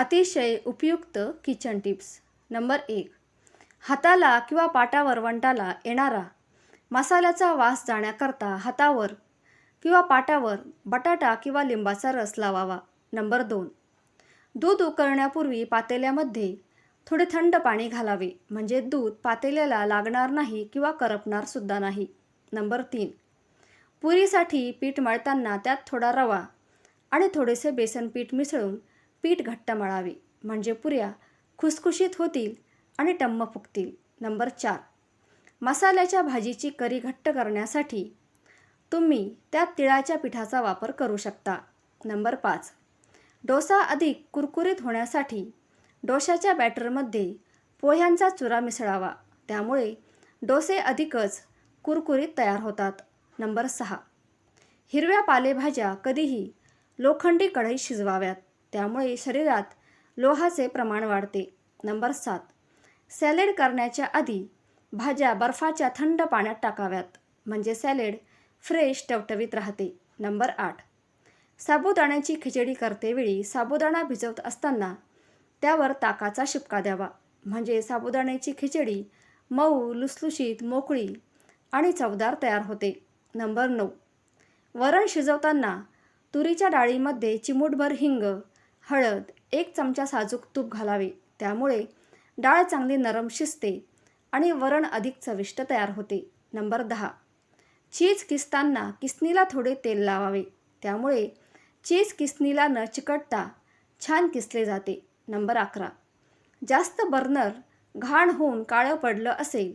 अतिशय उपयुक्त kitchen tips number एक. हाताला किंवा पाटावर वंटाला येणारा मसाल्याचा वास जाण्याकरता हातावर किंवा पाटावर बटाटा किंवा लिंबाचा रस लावावा. नंबर दोन. दूध उकळण्यापूर्वी पातेल्यामध्ये थोडे थंड पाणी घालावे. म्हणजे दूध पातेल्याला लागणार नाही किंवा करपणार सुद्धा नाही. नंबर तीन. पुरीसाठी पीठ मळताना त्यात थोडा रवा आणि थोडेसे बेसन पीठ मिसळून पीठ घट्ट मळावे. म्हणजे पुऱ्या खुसखुशीत होतील आणि टम्म फुगतील. नंबर चार. मसाल्याच्या भाजीची करी घट्ट करण्यासाठी तुम्ही त्यात तिळाच्या पिठाचा वापर करू शकता. नंबर पाच. डोसा अधिक कुरकुरीत होण्यासाठी डोशाच्या बॅटरमध्ये पोह्यांचा चुरा मिसळावा. त्यामुळे डोसे अधिकच कुरकुरीत तयार होतात. नंबर सहा. हिरव्या पालेभाज्या कधीही लोखंडी कढईत शिजवाव्यात. त्यामुळे शरीरात लोहाचे प्रमाण वाढते. नंबर सात. सॅलेड करण्याच्या आधी भाज्या बर्फाच्या थंड पाण्यात टाकाव्यात. म्हणजे सॅलेड फ्रेश टवटवीत राहते. नंबर आठ. साबुदाण्याची खिचडी करतेवेळी साबुदाणा भिजवत असताना त्यावर ताकाचा शिपका द्यावा. म्हणजे साबुदाण्याची खिचडी मऊ लुसलुशीत मोकळी आणि चवदार तयार होते. नंबर नऊ. वरण शिजवताना तुरीच्या डाळीमध्ये चिमूटभर हिंग हळद एक चमचा साजूक तूप घालावे. त्यामुळे डाळ चांगली नरम शिजते आणि वरण अधिक चविष्ट तयार होते. नंबर दहा. चीज किसताना किसनीला थोडे तेल लावावे. त्यामुळे चीज किसनीला न चिकटता छान किसले जाते. नंबर अकरा. जास्त बर्नर घाण होऊन काळं पडलं असेल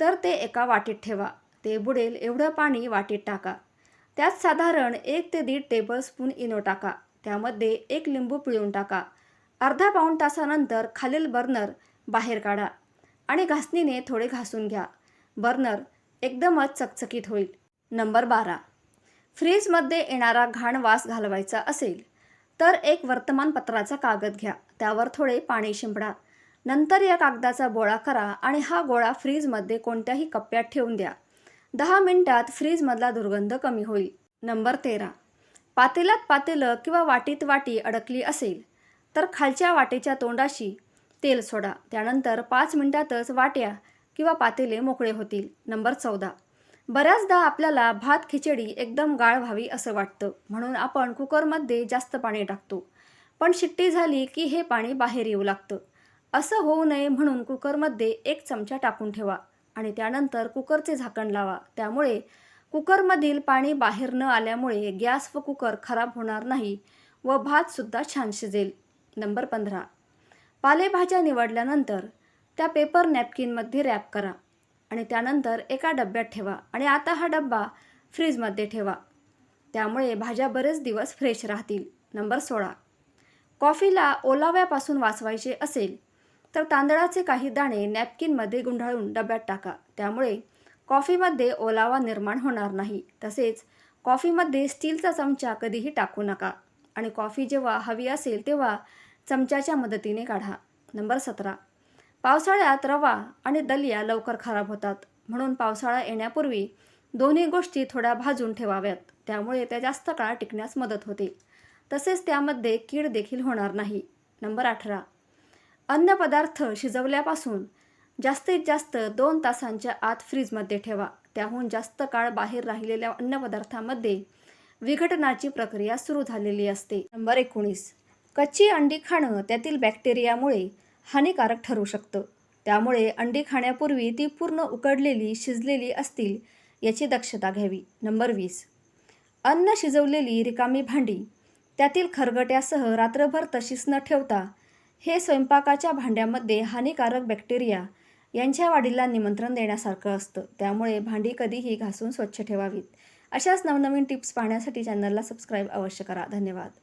तर ते एका वाटीत ठेवा. ते बुडेल एवढं पाणी वाटीत टाका. त्यात साधारण एक ते दीड टेबलस्पून इनो टाका. त्यामध्ये एक लिंबू पिळून टाका. अर्धा पाऊण तासानंतर खालील बर्नर बाहेर काढा आणि घासणीने थोडे घासून घ्या. बर्नर एकदमच चकचकीत होईल. नंबर बारा. फ्रीजमध्ये येणारा घाण वास घालवायचा असेल तर एक वर्तमानपत्राचा कागद घ्या. त्यावर थोडे पाणी शिंपडा. नंतर या कागदाचा गोळा करा आणि हा गोळा फ्रीजमध्ये कोणत्याही कप्प्यात ठेवून द्या. दहा मिनिटात फ्रीजमधला दुर्गंध कमी होईल. नंबर तेरा. पातेल्यात पातेलं किंवा वाटीत वाटी अडकली असेल तर खालच्या वाटेच्या तोंडाशी तेल सोडा. त्यानंतर पाच मिनिटातच वाट्या किंवा पातेले मोकळे होतील. नंबर चौदा. बऱ्याचदा आपल्याला भात खिचडी एकदम गाळ व्हावी असं वाटतं. म्हणून आपण कुकरमध्ये जास्त पाणी टाकतो. पण शिट्टी झाली की हे पाणी बाहेर येऊ लागतं. असं होऊ नये म्हणून कुकरमध्ये एक चमचा टाकून ठेवा आणि त्यानंतर कुकरचे झाकण लावा. त्यामुळे कुकरमधील पाणी बाहेर न आल्यामुळे गॅस व कुकर खराब होणार नाही व भातसुद्धा छान शिजेल. नंबर पंधरा. पालेभाज्या निवडल्यानंतर त्या पेपर नॅपकिनमध्ये रॅप करा आणि त्यानंतर एका डब्यात ठेवा आणि आता हा डब्बा फ्रीजमध्ये ठेवा. त्यामुळे भाज्या बरेच दिवस फ्रेश राहतील. नंबर सोळा. कॉफीला ओलाव्यापासून वाचवायचे असेल तर तांदळाचे काही दाणे नॅपकिनमध्ये गुंडाळून डब्यात टाका. त्यामुळे कॉफीमध्ये ओलावा निर्माण होणार नाही. तसेच कॉफीमध्ये स्टीलचा चमचा कधीही टाकू नका. आणि कॉफी जेव्हा हवी असेल तेव्हा चमच्याच्या मदतीने काढा. नंबर सतरा. पावसाळ्यात रवा आणि दलिया लवकर खराब होतात. म्हणून पावसाळा येण्यापूर्वी दोन्ही गोष्टी थोड्या भाजून ठेवाव्यात. त्यामुळे त्या जास्त काळ टिकण्यास मदत होते. तसेच त्यामध्ये कीड देखील होणार नाही. नंबर अठरा. अन्नपदार्थ शिजवल्यापासून जास्तीत जास्त दोन तासांच्या आत फ्रीजमध्ये ठेवा. त्याहून जास्त काळ बाहेर राहिलेल्या अन्नपदार्थामध्ये विघटनाची प्रक्रिया सुरू झालेली असते. नंबर एकोणीस. कच्ची अंडी खाणं त्यातील बॅक्टेरियामुळे हानिकारक ठरू शकतं. त्यामुळे अंडी खाण्यापूर्वी ती पूर्ण उकडलेली शिजलेली असतील याची दक्षता घ्यावी. नंबर वीस. अन्न शिजवलेली रिकामी भांडी त्यातील खरगट्यासह रात्रभर तशीच न ठेवता हे स्वयंपाकाच्या भांड्यामध्ये हानिकारक बॅक्टेरिया यांच्या वाढीला निमंत्रण देण्यासारखं असतं. त्यामुळे भांडी कधीही घासून स्वच्छ ठेवावीत. अशाच नवनवीन टिप्स पाहण्यासाठी चॅनलला सबस्क्राईब अवश्य करा. धन्यवाद.